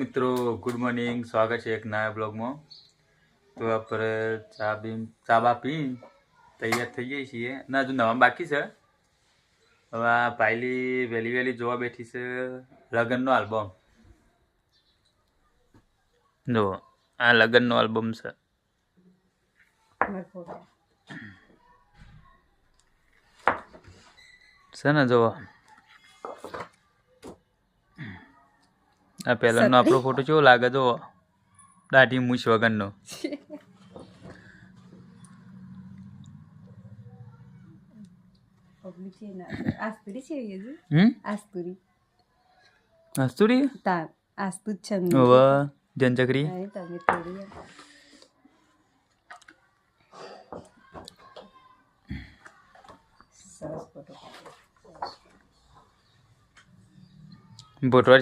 મિત્રો good morning સ્વાગત છે એક નયા બ્લોગમાં તો આપણે ચા પી ચા બા પી તૈયાર થઈ જઈએ છીએ. ના હજુ નવા બાકી છે. હવે આ પાયલી વહેલી વહેલી જોવા બેઠી છે લગ્નનો આલ્બમ. જો આ લગ્નનો આલ્બમ છે. છે ને જો આ પહેલાનો આપણો ફોટો કેવો લાગે તો દાઢી મૂછ વગરનો. આસ્તુરી આસ્તુ છે જનચકરી.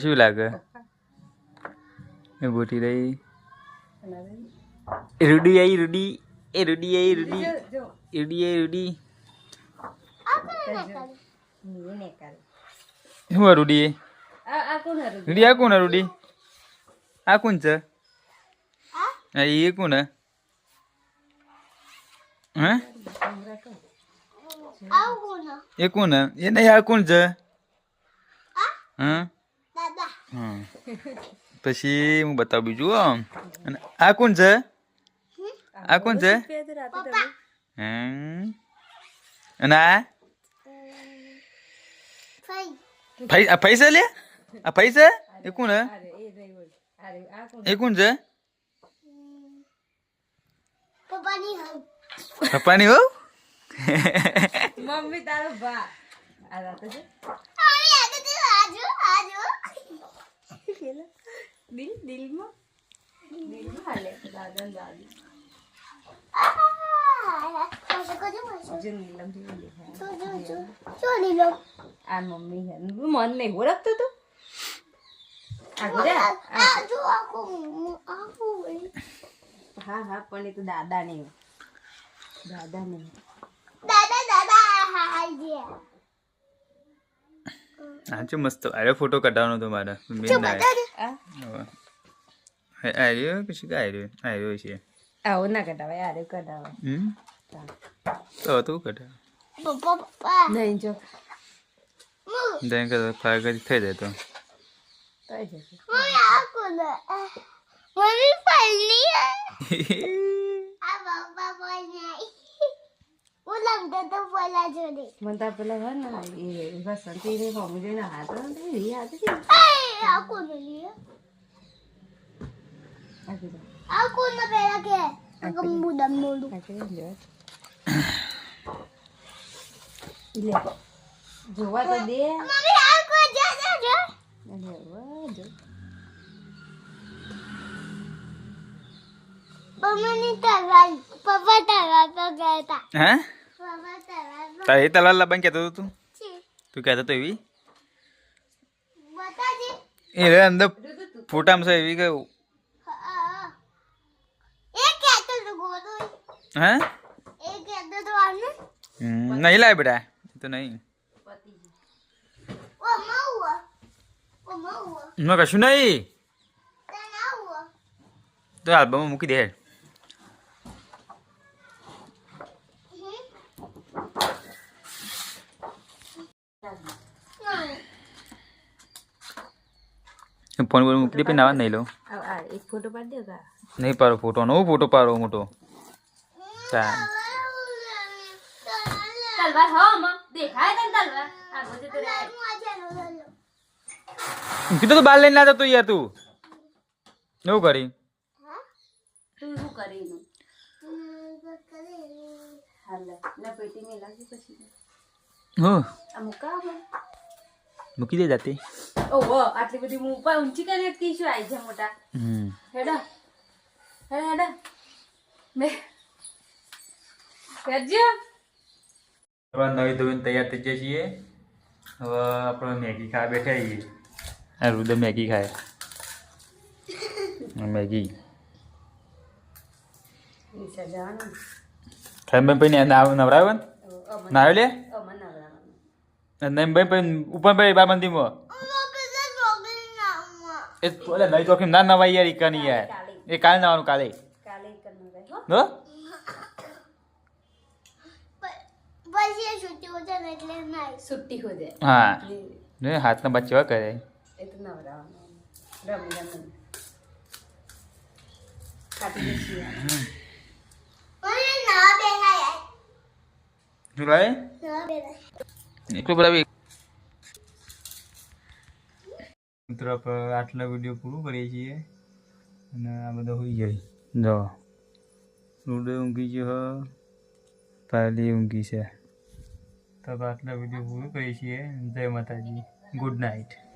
શું લાગે? એ બોટી રહી રૂડી આઈ રૂડી એ રૂડી આઈ રૂડી જો રૂડી આઈ રૂડી હું ને કરે શું આ રૂડી એ આ આ કોણ હરું રૂડી આ કોણ આ રૂડી આ કોણ છે આ એ કોણ હે હે એ કોણ હે એ નહીં આ કોણ છે હા હા પછી હું બતાવું બીજું હો. અને આ કોણ છે? આ કોણ છે? હમ. અને આ? ફઈ પૈસા લે? આ પૈસા એ કોણ હે? એ કોણ છે? પપ્પાની હો. મમ્મી તારો આ રાતે છે. દિલમાં દિલમાં હાલે દાદા ને દાદી જો નીલમ આ મમ્મી મન નહીં ઓળખતો તું હા હા પણ એ તો દાદા નહીં દાદા દાદા હા છે મસ્ત અરે ફોટો કઢાવવાનો તો મારે મેં આ પછી કાંઈ આવ્યો આવ્યો છે આવો ના કઢાવાય યાર કઢાવાય હમ તો તું કઢાવ નહીં જો then કે ફાયર કરી થઈ જાય તો થઈ જશે મને તો પેલા હોય ને એ વસંતી ને મમ્મી જોઈને હાથ ને એ હાથ છે આ કીધું. આ કીધું જો. લે જોવા તો દે અરે વાહ, જો. હે તારે એ તલવાર લાવવાનું કહેતો હતો તું તું કહેતો તો એવી એ રે અંદર ફોટામાં છે એવી કયું હે? નહીં લાવે બેટા તો નહીં. એમાં કશું નહીં? તો આલ્બમ મૂકી દે ફોન પર મૂકી દે પછી નાવા નહીં લો આ આ એક ફોટો પાડી દે કા? નહીં પારો ફોટો નવો ફોટો પારો મોટો. ચાલ તલવાર હા માં દેખાય તને તલવાર? આ બધે તો રે કીધું તો બાર લઈને ના જતો યાર તું. એવું કરી. તું શું આ મુકા દે જાતે. ઓહો આટલી બધી હું ઉપર ઊંચી કરી એકતી છું આઈ છે મોટા? હેડા. હેડા હેડા. મે આપણે નવી ધોઈને તૈયાર થઈ જઈએ છીએ. હવે આપણે મેગી ખાવા બેઠા છીએ. આ રુદ્ર મેગી ખાય. મેગી. ખાઈ ભાઈ ભાઈ નાવ નવરાવ્યો ને? નાવ્યો લે? નહીં ભાઈ ભાઈ ઉપર ભાઈ બાબંધીમાં. એ નહીં તો ના નવાઈ યાર ઈકાની યાર. એ કાલે નવાનું કાલે. કાલે હો હો છુટ્ટી હો જાય હા. ને હાથના બચ્ચા કરે? એ તો રમી રમી. કાપી મિત્રો આપણે આટલા વીડિયો પૂરું કરીએ છીએ. અને આ બધો હોઈ જાય. જો. રૂડે ઊંઘી ગયો પાલી ઊંઘી છે. તો આટલા વીડિયો પૂરું કરીએ છીએ. જય માતાજી. Good night